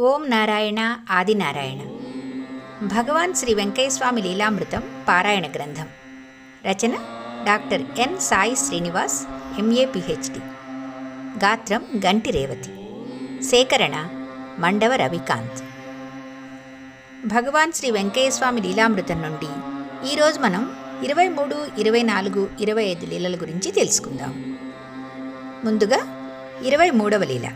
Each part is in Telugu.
ఓం నారాయణ ఆదినారాయణ భగవాన్ శ్రీ వెంకయ్యస్వామి లీలామృతం పారాయణ గ్రంథం. రచన doctor N Sai Srinivas MA PhD. గాత్రం గంటి రేవతి. సేకరణ మండవ రవికాంత్. భగవాన్ శ్రీ వెంకయ్యస్వామి లీలామృతం నుండి ఈరోజు మనం ఇరవై మూడు ఇరవై నాలుగు ఇరవై ఐదు లీలల గురించి తెలుసుకుందాం. ముందుగా ఇరవై మూడవ లీల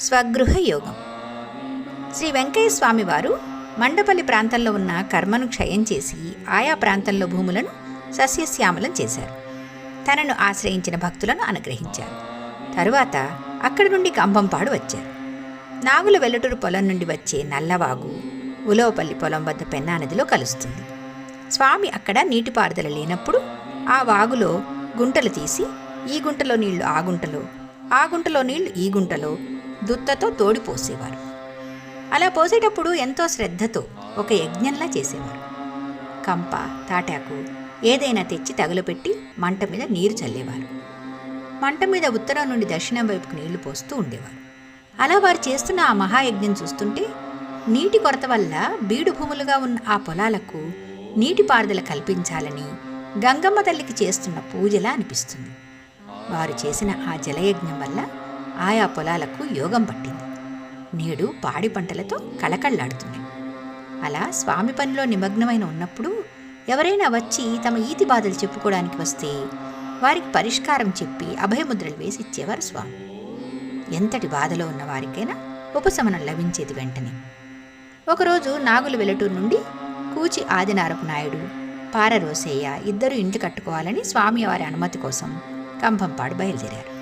స్వగృహ యోగం శ్రీ వెంకయ్య స్వామి వారు మండపల్లి ప్రాంతంలో ఉన్న కర్మను క్షయం చేసి ఆయా ప్రాంతంలో భూములను సస్యశ్యామలం చేశారు. తనను ఆశ్రయించిన భక్తులను అనుగ్రహించారు. తరువాత అక్కడి నుండి కంభంపాడు వచ్చారు. నాగుల వెల్లటూరు పొలం నుండి వచ్చే నల్లవాగు ఉలవపల్లి పొలం వద్ద పెన్నా నదిలో కలుస్తుంది. స్వామి అక్కడ నీటిపారుదల లేనప్పుడు ఆ వాగులో గుంటలు తీసి ఈ గుంటలో నీళ్ళు ఆ గుంటలో ఆ గుంటలో నీళ్ళు ఈ గుంటలో దుత్తతో తోడిపోసేవారు అలా పోసేటప్పుడు ఎంతో శ్రద్ధతో ఒక యజ్ఞంలా చేసేవారు. కంప తాటాకు ఏదైనా తెచ్చి తగులపెట్టి మంట మీద నీరు చల్లేవారు. మంట మీద ఉత్తరం నుండి దక్షిణం వైపుకు నీళ్ళు పోస్తూ ఉండేవారు. అలా వారు చేస్తున్న ఆ మహాయజ్ఞం చూస్తుంటే నీటి కొరత వల్ల బీడు భూములుగా ఉన్న ఆ పొలాలకు నీటిపారుదల కల్పించాలని గంగమ్మ తల్లికి చేస్తున్న పూజలా అనిపిస్తుంది. వారు చేసిన ఆ జలయజ్ఞం వల్ల ఆయా పొలాలకు యోగం పట్టింది. నేడు పాడి పంటలతో కళకళ్ళాడుతున్నాయి అలా స్వామి పనిలో నిమగ్నమైన ఉన్నప్పుడు ఎవరైనా వచ్చి తమ ఈతి బాధలు చెప్పుకోవడానికి వస్తే వారికి పరిష్కారం చెప్పి అభయముద్రలు వేసి ఇచ్చేవారు స్వామి. ఎంతటి బాధలో ఉన్న వారికైనా ఉపశమనం లభించేది వెంటనే. ఒకరోజు నాగుల వెలటూరు నుండి కూచి ఆదినారపు నాయుడు పారరోసయ్య ఇద్దరు ఇంటి కట్టుకోవాలని స్వామివారి అనుమతి కోసం కంభంపాడు బయలుదేరారు.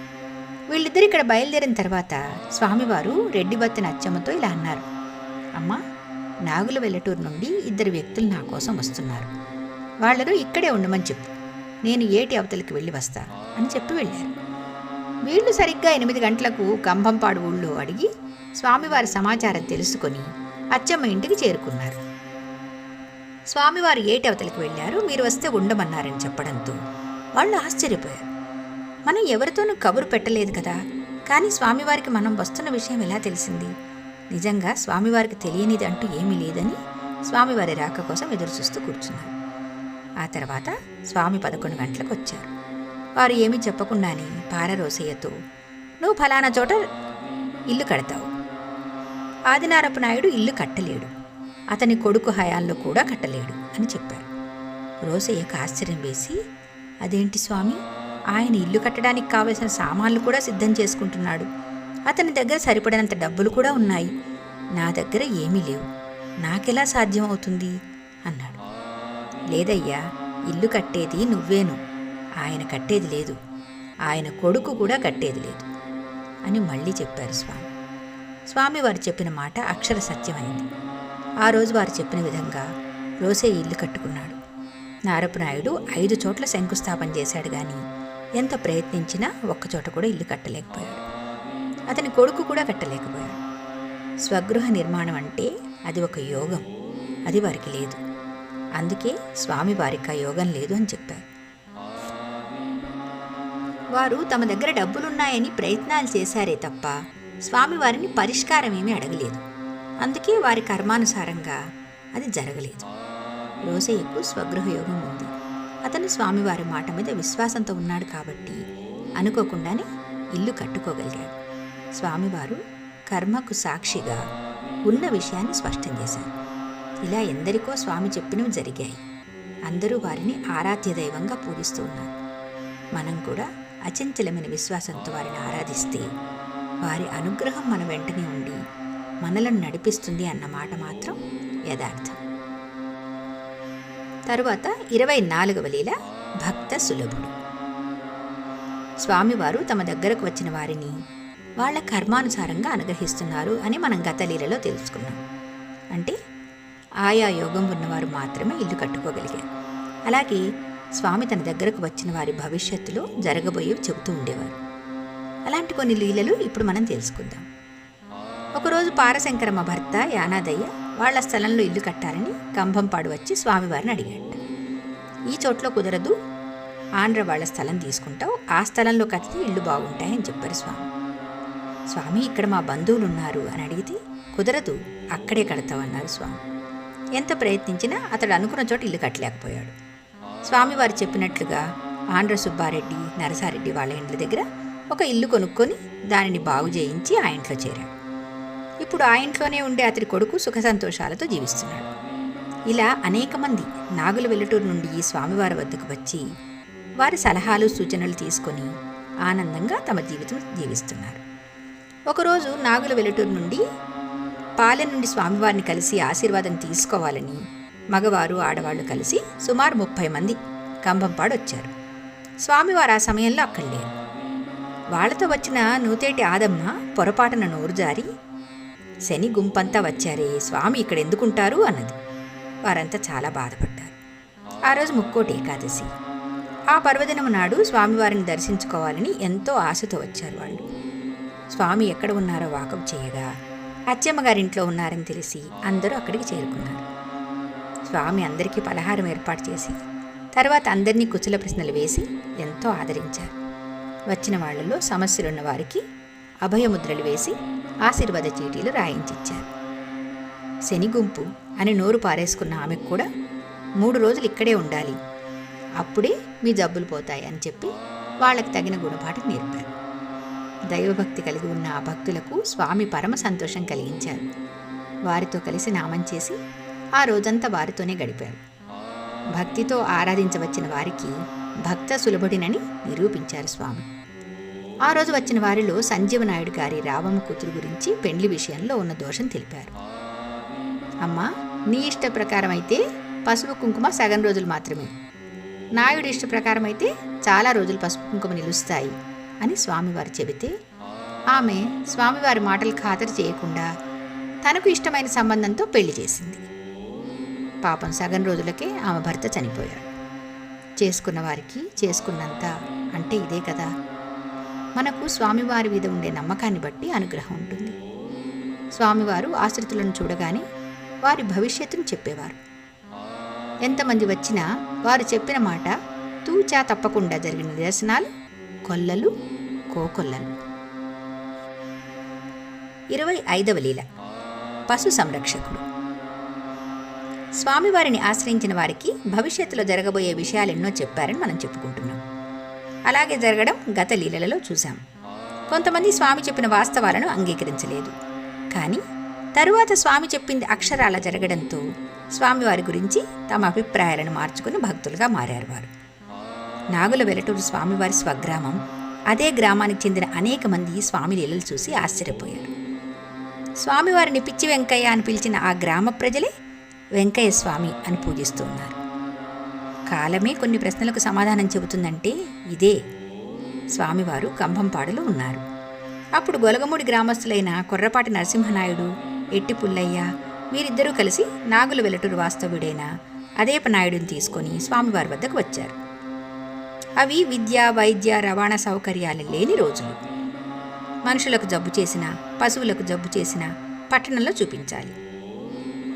వీళ్ళిద్దరు ఇక్కడ బయలుదేరిన తర్వాత స్వామివారు రెడ్డిబత్తిన అచ్చమ్మతో ఇలా అన్నారు అమ్మా నాగుల వెల్లటూరు నుండి ఇద్దరు వ్యక్తులు నా కోసం వస్తున్నారు. వాళ్ళను ఇక్కడే ఉండమని చెప్పు. నేను ఏటి అవతలికి వెళ్ళి వస్తా అని చెప్పి వెళ్ళారు. వీళ్ళు సరిగ్గా ఎనిమిది గంటలకు కంభంపాడు ఊళ్ళో అడిగి స్వామివారి సమాచారం తెలుసుకొని అచ్చమ్మ ఇంటికి చేరుకున్నారు. స్వామివారు ఏటి అవతలికి వెళ్ళారు మీరు వస్తే ఉండమన్నారని చెప్పడంతో వాళ్ళు ఆశ్చర్యపోయారు. మనం ఎవరితోనూ కబురు పెట్టలేదు కదా. కానీ స్వామివారికి మనం వస్తున్న విషయం ఎలా తెలిసింది? నిజంగా స్వామివారికి తెలియనిది అంటూ ఏమీ లేదని స్వామివారి రాక కోసం ఎదురు చూస్తూ కూర్చున్నారు. ఆ తర్వాత స్వామి పదకొండు గంటలకు వచ్చారు. వారు ఏమీ చెప్పకుండానే పారరోసయ్యతో నువ్వు ఫలానా చోట ఇల్లు కడతావు. ఆదినారపు నాయుడు ఇల్లు కట్టలేడు. అతని కొడుకు హయాల్లో కూడా కట్టలేడు అని చెప్పారు. రోసయ్యకు ఆశ్చర్యం వేసి అదేంటి స్వామి? ఆయన ఇల్లు కట్టడానికి కావలసిన సామాన్లు కూడా సిద్ధం చేసుకుంటున్నాడు. అతని దగ్గర సరిపడినంత డబ్బులు కూడా ఉన్నాయి. నా దగ్గర ఏమీ లేవు. నాకెలా సాధ్యం అవుతుంది? అన్నాడు. లేదయ్యా ఇల్లు కట్టేది నువ్వేను. ఆయన కట్టేది లేదు. ఆయన కొడుకు కూడా కట్టేది లేదు. అని మళ్ళీ చెప్పారు స్వామి. స్వామి వారు చెప్పిన మాట అక్షర సత్యమైంది. ఆ రోజు వారు చెప్పిన విధంగా రోసే ఇల్లు కట్టుకున్నాడు. నారపు నాయుడు ఐదు చోట్ల శంకుస్థాపన చేశాడు కానీ ఎంత ప్రయత్నించినా ఒక్కచోట కూడా ఇల్లు కట్టలేకపోయాడు. అతని కొడుకు కూడా కట్టలేకపోయాడు. స్వగృహ నిర్మాణం అంటే అది ఒక యోగం. అది వారికి లేదు. అందుకే స్వామి వారికి ఆ యోగం లేదు అని చెప్పారు. వారు తమ దగ్గర డబ్బులున్నాయని ప్రయత్నాలు చేశారే తప్ప స్వామివారిని పరిష్కారం ఏమీ అడగలేదు. అందుకే వారి కర్మానుసారంగా అది జరగలేదు. రోసయ్యకు స్వగృహ యోగం ఉంది. అతను స్వామివారి మాట మీద విశ్వాసంతో ఉన్నాడు కాబట్టి అనుకోకుండానే ఇల్లు కట్టుకోగలిగాడు. స్వామివారు కర్మకు సాక్షిగా ఉన్న విషయాన్ని స్పష్టం చేశారు. ఇలా ఎందరికో స్వామి చెప్పినవి జరిగాయి. అందరూ వారిని ఆరాధ్య దైవంగా పూజిస్తూ ఉన్నారు. మనం కూడా అచంచలమైన విశ్వాసంతో వారిని ఆరాధిస్తే వారి అనుగ్రహం మన వెంటనే ఉండి మనలను నడిపిస్తుంది అన్న మాట మాత్రం యథార్థం. తరువాత ఇరవై నాలుగవ లీల భక్త సులభుడు. స్వామివారు తమ దగ్గరకు వచ్చిన వారిని వాళ్ళ కర్మానుసారంగా అనుగ్రహిస్తున్నారు అని మనం గత లీలలో తెలుసుకున్నాం. అంటే ఆయా యోగం ఉన్నవారు మాత్రమే ఇల్లు కట్టుకోగలిగారు. అలాగే స్వామి తన దగ్గరకు వచ్చిన వారి భవిష్యత్తులో జరగబోయేవి చెబుతూ ఉండేవారు. అలాంటి కొన్ని లీలలు ఇప్పుడు మనం తెలుసుకుందాం. ఒకరోజు పారశంకరమ్మ భర్త యానాదయ్య వాళ్ళ స్థలంలో ఇల్లు కట్టాలని కంభంపాడు వచ్చి స్వామివారిని అడిగాడు ఈ చోట్లో కుదరదు ఆంధ్ర వాళ్ళ స్థలం తీసుకుంటావు ఆ స్థలంలో కట్టితే ఇల్లు బాగుంటాయని చెప్పారు స్వామి. స్వామి ఇక్కడ మా బంధువులు ఉన్నారు అని అడిగితే కుదరదు అక్కడే కడతామన్నారు స్వామి. ఎంత ప్రయత్నించినా అతడు అనుకున్న చోట ఇల్లు కట్టలేకపోయాడు. స్వామివారు చెప్పినట్లుగా ఆంధ్ర సుబ్బారెడ్డి నరసారెడ్డి వాళ్ళ ఇండ్ల దగ్గర ఒక ఇల్లు కొనుక్కొని దానిని బాగు చేయించి ఆ ఇంట్లో చేరాడు. ఇప్పుడు ఆ ఇంట్లోనే ఉండే అతడి కొడుకు సుఖ సంతోషాలతో జీవిస్తున్నాడు. ఇలా అనేక మంది నాగుల వెల్లటూరు నుండి ఈ స్వామివారి వద్దకు వచ్చి వారి సలహాలు సూచనలు తీసుకొని ఆనందంగా తమ జీవితం జీవిస్తున్నారు. ఒకరోజు నాగుల వెల్లటూరు నుండి పాలెం నుండి స్వామివారిని కలిసి ఆశీర్వాదం తీసుకోవాలని మగవారు ఆడవాళ్ళు కలిసి సుమారు ముప్పై మంది కంభంపాడు వచ్చారు. స్వామివారు ఆ సమయంలో అక్కడ లేరు. వాళ్ళతో వచ్చిన నూతేటి ఆదమ్మ పొరపాటున నోరు జారి శని గుంపంతా వచ్చారే స్వామి ఇక్కడ ఎందుకుంటారు అన్నది. వారంతా చాలా బాధపడ్డారు. ఆ రోజు ముక్కోటి ఏకాదశి. ఆ పర్వదినం నాడు స్వామివారిని దర్శించుకోవాలని ఎంతో ఆశతో వచ్చారు వాళ్ళు. స్వామి ఎక్కడ ఉన్నారో వాకప్ చేయగా అచ్చమ్మ గారింట్లో ఉన్నారని తెలిసి అందరూ అక్కడికి చేరుకున్నారు. స్వామి అందరికీ పలహారం ఏర్పాటు చేసి తర్వాత అందరినీ కుచల ప్రశ్నలు వేసి ఎంతో ఆదరించారు. వచ్చిన వాళ్ళలో సమస్యలున్న వారికి అభయముద్రలు వేసి ఆశీర్వాద చీటీలు రాయించిచ్చారు. శనిగుంపు అని నోరు పారేసుకున్న ఆమెకు కూడా మూడు రోజులు ఇక్కడే ఉండాలి. అప్పుడే మీ జబ్బులు పోతాయి అని చెప్పి వాళ్ళకి తగిన గుణపాఠం నేర్పారు. దైవభక్తి కలిగి ఉన్న ఆ భక్తులకు స్వామి పరమ సంతోషం కలిగించారు. వారితో కలిసి నామం చేసి ఆ రోజంతా వారితోనే గడిపారు. భక్తితో ఆరాధించవచ్చిన వారికి భక్త సులభుడినని నిరూపించారు స్వామి. ఆ రోజు వచ్చిన వారిలో సంజీవనాయుడు గారి రావమ్మ కూతురు గురించి పెండ్లి విషయంలో ఉన్న దోషం తెలిపారు. అమ్మా నీ ఇష్ట ప్రకారం అయితే పసుపు కుంకుమ సగం రోజులు మాత్రమే. నాయుడు ఇష్ట ప్రకారం అయితే చాలా రోజులు పసుపు కుంకుమ నిలుస్తాయి అని స్వామివారు చెబితే ఆమె స్వామివారి మాటలు ఖాతరు చేయకుండా తనకు ఇష్టమైన సంబంధంతో పెళ్ళి చేసింది. పాపం సగం రోజులకే ఆమె భర్త చనిపోయాడు. చేసుకున్న వారికి చేసుకున్నంత అంటే ఇదే కదా. మనకు స్వామివారి మీద ఉండే నమ్మకాన్ని బట్టి అనుగ్రహం ఉంటుంది. స్వామివారు ఆశ్రితులను చూడగానే వారి భవిష్యత్తును చెప్పేవారు. ఎంతమంది వచ్చినా వారు చెప్పిన మాట తూచా తప్పకుండా జరిగిన నిదర్శనాలు కొల్లలు కోకొల్లలు. ఇరవై ఐదవ లీల. పశు సంరక్షకుడు. స్వామివారిని ఆశ్రయించిన వారికి భవిష్యత్తులో జరగబోయే విషయాలు ఎన్నో చెప్పారని మనం చెప్పుకుంటున్నాం. అలాగే జరగడం గత లీలలలో చూశాం. కొంతమంది స్వామి చెప్పిన వాస్తవాలను అంగీకరించలేదు. కానీ తరువాత స్వామి చెప్పింది అక్షరాల జరగడంతో స్వామివారి గురించి తమ అభిప్రాయాలను మార్చుకుని భక్తులుగా మారారు వారు. నాగుల వెలటూరు స్వామివారి స్వగ్రామం అదే గ్రామానికి చెందిన అనేక మంది స్వామి లీలలు చూసి ఆశ్చర్యపోయారు. స్వామివారిని పిచ్చి వెంకయ్య అని పిలిచిన ఆ గ్రామ ప్రజలే వెంకయ్య స్వామి అని పూజిస్తున్నారు కాలమే కొన్ని ప్రశ్నలకు సమాధానం చెబుతుందంటే ఇదే. స్వామివారు కంభంపాడులో ఉన్నారు. అప్పుడు గొలగమూడి గ్రామస్తులైన కొర్రపాటి నరసింహనాయుడు ఎట్టి పుల్లయ్య వీరిద్దరూ కలిసి నాగుల వెలటూరు వాస్తవుడైన అదేప నాయుడుని తీసుకొని స్వామివారి వద్దకు వచ్చారు. అవి విద్య వైద్య రవాణా సౌకర్యాలు లేని రోజులు. మనుషులకు జబ్బు చేసిన పశువులకు జబ్బు చేసిన పట్టణంలో చూపించాలి.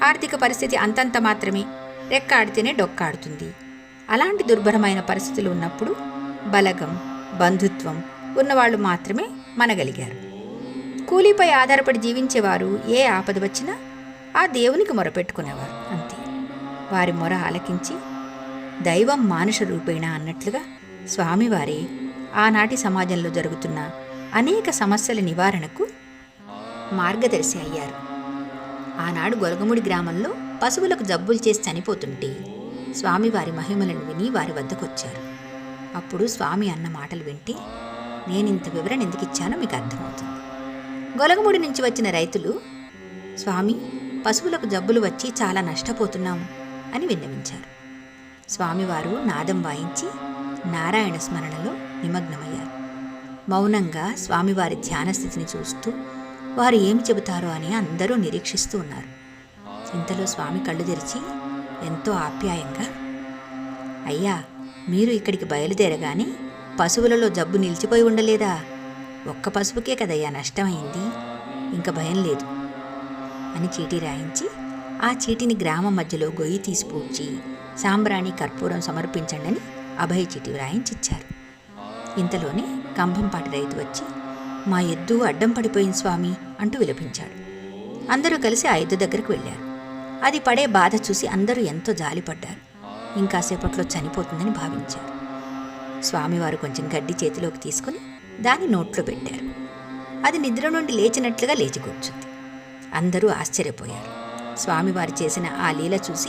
ఆర్థిక పరిస్థితి అంతంత మాత్రమే. రెక్కాడితేనే డొక్కాడుతుంది. అలాంటి దుర్భరమైన పరిస్థితులు ఉన్నప్పుడు బలగం బంధుత్వం ఉన్నవాళ్ళు మాత్రమే మనగలిగారు. కూలీపై ఆధారపడి జీవించేవారు ఏ ఆపద వచ్చినా ఆ దేవునికి మొరపెట్టుకునేవారు అంతే. వారి మొర ఆలకించి దైవం మానుష రూపేణ అన్నట్లుగా స్వామివారే ఆనాటి సమాజంలో జరుగుతున్న అనేక సమస్యల నివారణకు మార్గదర్శి అయ్యారు. ఆనాడు గొలగముడి గ్రామంలో పశువులకు జబ్బులు చేసి చనిపోతుంటే స్వామివారి మహిమలను విని వారి వద్దకొచ్చారు అప్పుడు స్వామి అన్న మాటలు వింటే నేనింత వివరణ ఎందుకు ఇచ్చానో మీకు అర్థమవుతుంది. గొలగముడి నుంచి వచ్చిన రైతులు స్వామి పశువులకు జబ్బులు వచ్చి చాలా నష్టపోతున్నాము అని విన్నవించారు. స్వామివారు నాదం వాయించి నారాయణ స్మరణలో నిమగ్నమయ్యారు. మౌనంగా స్వామివారి ధ్యాన స్థితిని చూస్తూ వారు ఏమి చెబుతారో అని అందరూ నిరీక్షిస్తూ ఉన్నారు. ఇంతలో స్వామి కళ్ళు తెరిచి ఎంతో ఆప్యాయంగా. అయ్యా మీరు ఇక్కడికి బయలుదేరగానే పశువులలో జబ్బు నిలిచిపోయి ఉండలేదా? ఒక్క పశువుకే కదయ్యా నష్టమైంది. ఇంక భయం లేదు అని చీటీ రాయించి ఆ చీటిని గ్రామం మధ్యలో గొయ్యి తీసిపూడ్చి సాంబ్రాణి కర్పూరం సమర్పించండి అని అభయ చీటి వ్రాయించిచ్చారు ఇంతలోనే కంభంపాటి రైతు వచ్చి మా ఎద్దు అడ్డం పడిపోయింది స్వామి అంటూ విలపించాడు. అందరూ కలిసి ఆ ఎద్దు దగ్గరకు వెళ్ళారు. అది పడే బాధ చూసి అందరూ ఎంతో జాలిపడ్డారు. ఇంకాసేపట్లో చనిపోతుందని భావించారు. స్వామివారు కొంచెం గడ్డి చేతిలోకి తీసుకుని దాన్ని నోట్లో పెట్టారు. అది నిద్ర నుండి లేచినట్లుగా లేచి కూర్చుంది. అందరూ ఆశ్చర్యపోయారు. స్వామివారు చేసిన ఆ లీల చూసి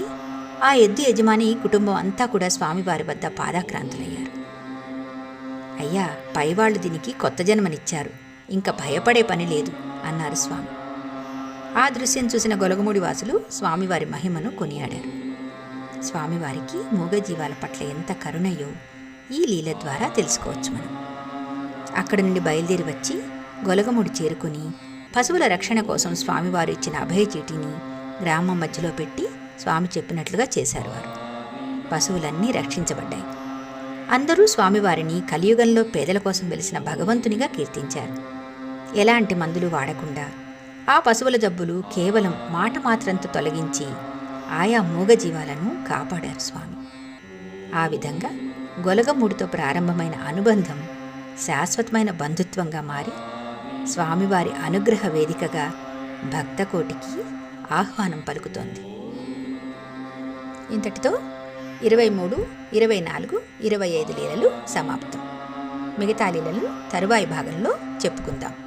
ఆ ఎద్దు యజమాని కుటుంబం అంతా కూడా స్వామివారి వద్ద పాదాక్రాంతులయ్యారు. అయ్యా పైవాళ్ళు దీనికి కొత్త జన్మనిచ్చారు. ఇంకా భయపడే పని లేదు అన్నారు స్వామి. ఆ దృశ్యం చూసిన గొలగముడి వాసులు స్వామివారి మహిమను కొనియాడారు. స్వామివారికి మూగజీవాల పట్ల ఎంత కరుణయో ఈ లీల ద్వారా తెలుసుకోవచ్చు మనం. అక్కడి నుండి బయలుదేరి వచ్చి గొలగముడి చేరుకుని పశువుల రక్షణ కోసం స్వామివారు ఇచ్చిన అభయ చీటీని గ్రామం మధ్యలో పెట్టి స్వామి చెప్పినట్లుగా చేశారు వారు. పశువులన్నీ రక్షించబడ్డాయి. అందరూ స్వామివారిని కలియుగంలో పేదల కోసం వెలిసిన భగవంతునిగా కీర్తించారు. ఎలాంటి మందులు వాడకుండా ఆ పశువుల జబ్బులు కేవలం మాట మాత్రంతో తొలగించి ఆయా మూగజీవాలను కాపాడారు స్వామి. ఆ విధంగా గొలగమూడితో ప్రారంభమైన అనుబంధం శాశ్వతమైన బంధుత్వంగా మారి స్వామివారి అనుగ్రహ వేదికగా భక్తకోటికి ఆహ్వానం పలుకుతోంది. ఇంతటితో ఇరవై మూడు ఇరవై నాలుగు ఇరవై ఐదు లీలలు సమాప్తం. మిగతా లీలలు తరువాయి భాగంలో చెప్పుకుందాం.